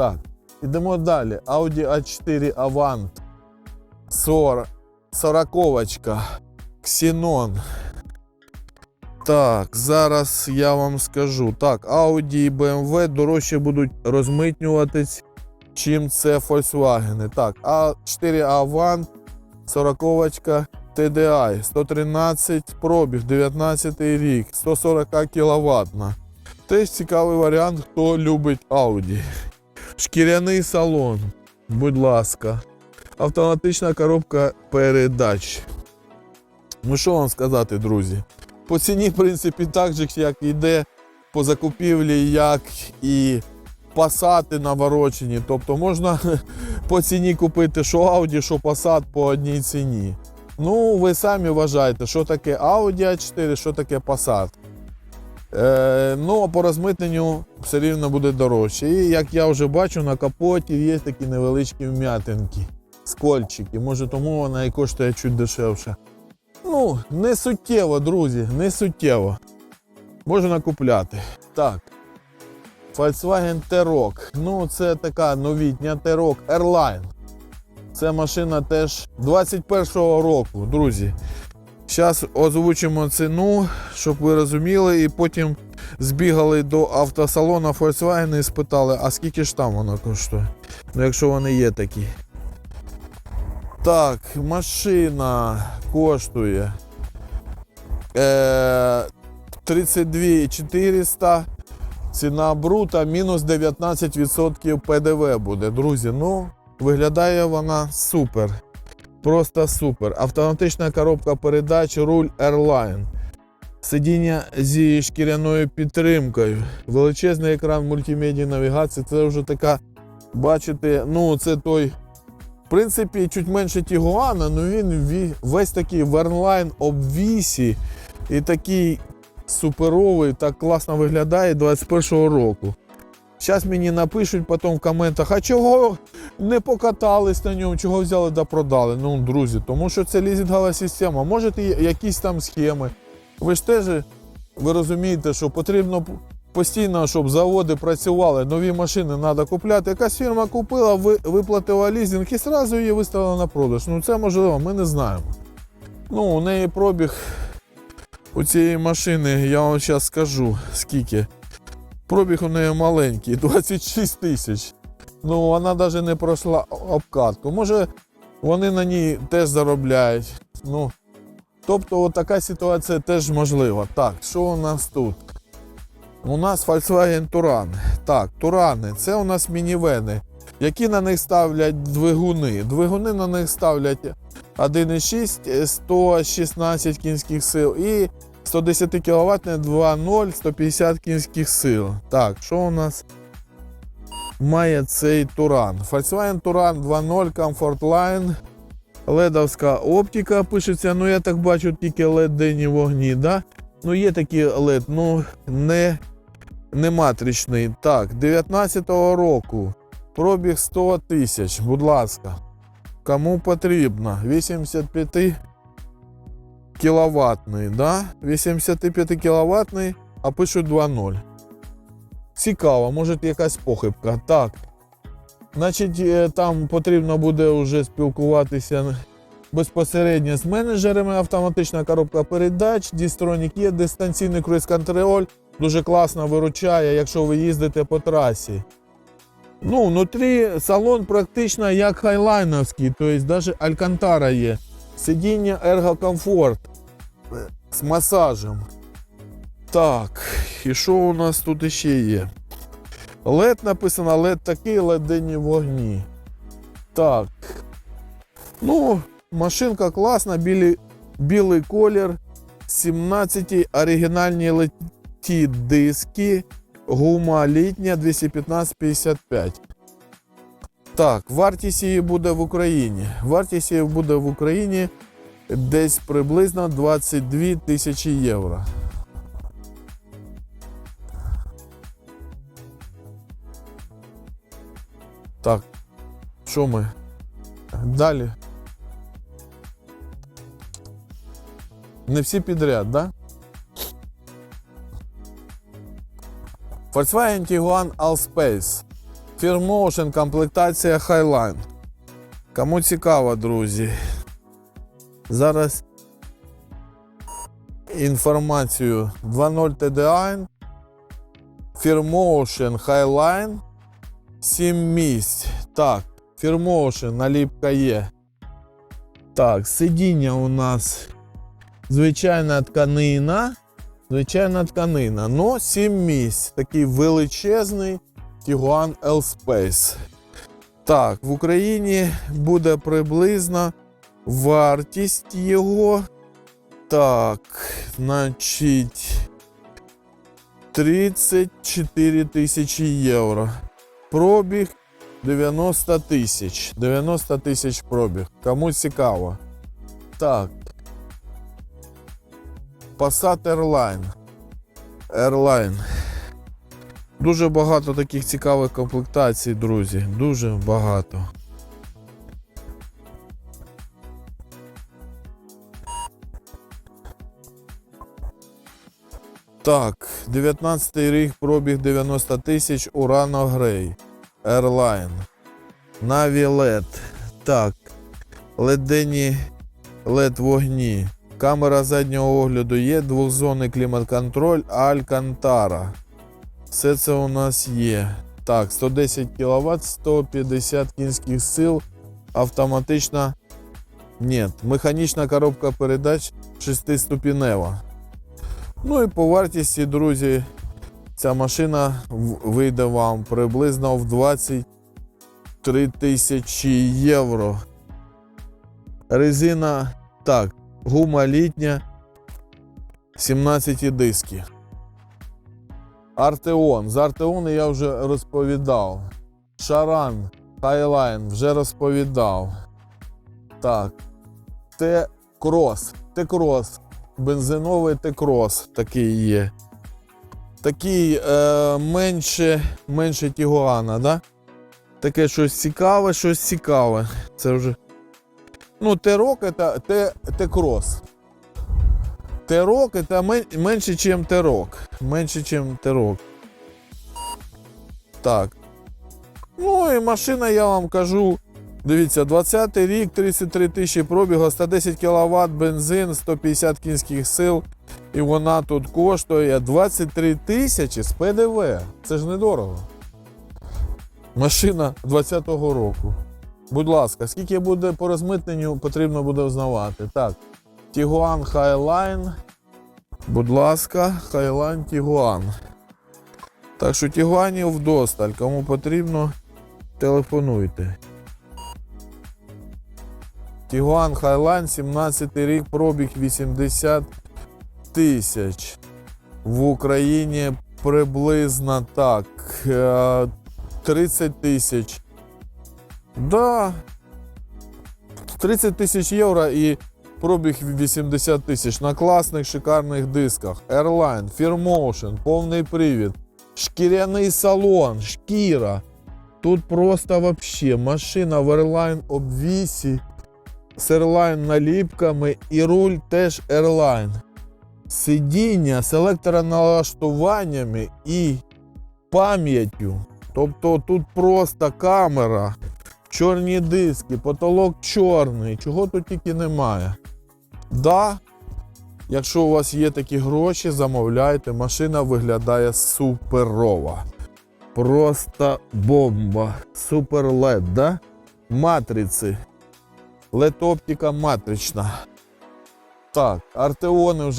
Так, ідемо далі. Audi A4 Avant 40, 40 Xenon. Так, зараз я вам скажу. Так, Audi і BMW дорожче будуть розмитнюватись, чим це Volkswagen. Так, A4 Avant 40 TDI 113 пробіг, 19 рік, 140 кВт. Теж цікавий варіант, хто любить Audi. Шкіряний салон, будь ласка. Автоматична коробка передач. Ну що вам сказати, друзі? По ціні, в принципі, так же, як йде по закупівлі, як і пасати наворочені. Тобто можна по ціні купити що Audi, що Passat по одній ціні. Ну, ви самі вважаєте, що таке Audi A4, що таке Passat. Е, ну, а по розмитненню все рівно буде дорожче. І як я вже бачу, на капоті є такі невеличкі вм'ятинки, скольчики. Може, тому вона і коштує чуть дешевше. Ну, не суттєво, друзі, не суттєво. Можна купляти. Так. Volkswagen T-Roc. Ну, це така новітня T-Roc Airline. Це машина теж 21-го року, друзі. Зараз озвучимо ціну, щоб ви розуміли, і потім збігали до автосалону Volkswagen і спитали, а скільки ж там воно коштує? Ну, якщо вони є такі. Так, машина коштує е, 32 400. Ціна брута мінус 19% ПДВ буде. Друзі, ну, виглядає вона супер. Просто супер. Автоматична коробка передач, руль Airline. Сидіння зі шкіряною підтримкою. Величезний екран мультимедії навігації. Це вже така, бачите, ну це той. В принципі, чуть менше Тігуана, але він весь такий в Airline обвісі і такий суперовий, так класно виглядає 21-го року. Зараз мені напишуть потім в коментах, а чого не покатались на ньому, чого взяли да продали. Ну, друзі, тому що це лізінгова система. Може, якісь там схеми. Ви ж теж ви розумієте, що потрібно постійно, щоб заводи працювали, нові машини треба купляти. Якась фірма купила, виплатила лізинг і одразу її виставила на продаж. Ну це можливо, ми не знаємо. Ну, у неї пробіг у цієї машини, я вам зараз скажу, скільки. Пробіг у неї маленький, 26 тисяч. Ну, вона навіть не пройшла обкатку. Може, вони на ній теж заробляють. Ну, тобто, така ситуація теж можлива. Так, що у нас тут? У нас Volkswagen Туран. Так, Турани, це у нас мінівени. Які на них ставлять двигуни? Двигуни на них ставлять 1,6, 116 кінських сил і 110 кВт 2.0, 150 кінських сил. Так, що у нас має цей Туран? Volkswagen Туран 2.0 Comfort Line. Ледовська оптика пишеться. Ну, я так бачу, тільки LED денні вогні, да? Ну, є такі LED, ну не, не матричний. Так, 19-го року. Пробіг 100 тисяч, будь ласка. Кому потрібно? 85 кіловатний, да? 85 кіловатний, а пишуть 2.0. Цікаво, може якась похибка. Так. Значить, е, там потрібно буде вже спілкуватися безпосередньо з менеджерами. Автоматична коробка передач, Дістронік є, дистанційний круїз-контроль. Дуже класно виручає, якщо ви їздите по трасі. Ну, внутрі салон практично як хайлайновський, тобто навіть Алькантара є. Сидіння ергокомфорт з масажем. Так, і що у нас тут ще є? LED написано, LED такий, LED денні вогні. Так. Ну, машинка класна, білий, білий колір, 17 оригінальні леті диски, гума літня 215-55. Так, вартість її буде в Україні. Вартість її буде в Україні десь приблизно 22 тисячі євро. Так, що ми? Далі. Не всі підряд, да? Volkswagen Tiguan Allspace. Firmotion, комплектація Highline. Кому цікаво, друзі. Зараз інформацію 2.0 TDI, Firmotion Highline, 7 місць. Так, Firmotion, наліпка є. Так, сидіння у нас звичайна тканина. Звичайна тканина. Но 7 місць. Такий величезний Tiguan L-Space. Так, в Україні буде приблизно вартість його. Так, значить 34 тисячі євро. Пробіг 90 тисяч. 90 тисяч пробіг. Кому цікаво. Так. Passat Airline. Airline. Дуже багато таких цікавих комплектацій, друзі. Дуже багато. Так, 19 рік пробіг 90 тисяч Урано Грей. Airline. LED. Так. Ледені LED вогні. Камера заднього огляду є, двохзонний клімат-контроль Алькантара. Все це у нас є. Так, 110 кВт, 150 кінських сил, автоматична. Ні, механічна коробка передач 6-ступінева. Ну і по вартісті, друзі, ця машина вийде вам приблизно в 23 тисячі євро. Резина, так, гума літня, 17 диски. Артеон. З Артеон я вже розповідав. Шаран, Хайлайн вже розповідав. Так. Т-крос. Т-крос. Бензиновий Т-крос такий є. Такий е, менше, менше Тігуана, да? Таке щось цікаве, щось цікаве. Це вже. Ну, Т-рок Т-крос. Т-рок це менше, ніж Т-рок. Менше, ніж Т-рок. Так. Ну і машина, я вам кажу. Дивіться, 20 рік, 33 тисячі пробігу, 110 кВт, бензин, 150 кінських сил. І вона тут коштує 23 тисячі з ПДВ. Це ж недорого. Машина 20-го року. Будь ласка, скільки буде по розмитненню, потрібно буде узнавати. Так, Tiguan Highline. Будь ласка, Highline Tiguan. Так що Тігуанів вдосталь. Кому потрібно, телефонуйте. Тігуан Highline, 17 рік, пробіг 80 тисяч. В Україні приблизно так. е, 30 тисяч. Да. 30 тисяч євро і пробіг 80 тисяч на класних шикарних дисках. Airline, Firmotion, повний привід, шкіряний салон, шкіра. Тут просто вообще машина в Airline обвісі з Airline наліпками і руль теж Airline. Сидіння з електроналаштуваннями і пам'яттю. Тобто тут просто камера, чорні диски, потолок чорний, чого тут тільки немає. Да, якщо у вас є такі гроші, замовляйте, машина виглядає суперова. Просто бомба. Супер LED, да? Матриці. LED оптика матрична. Так, артеони вже.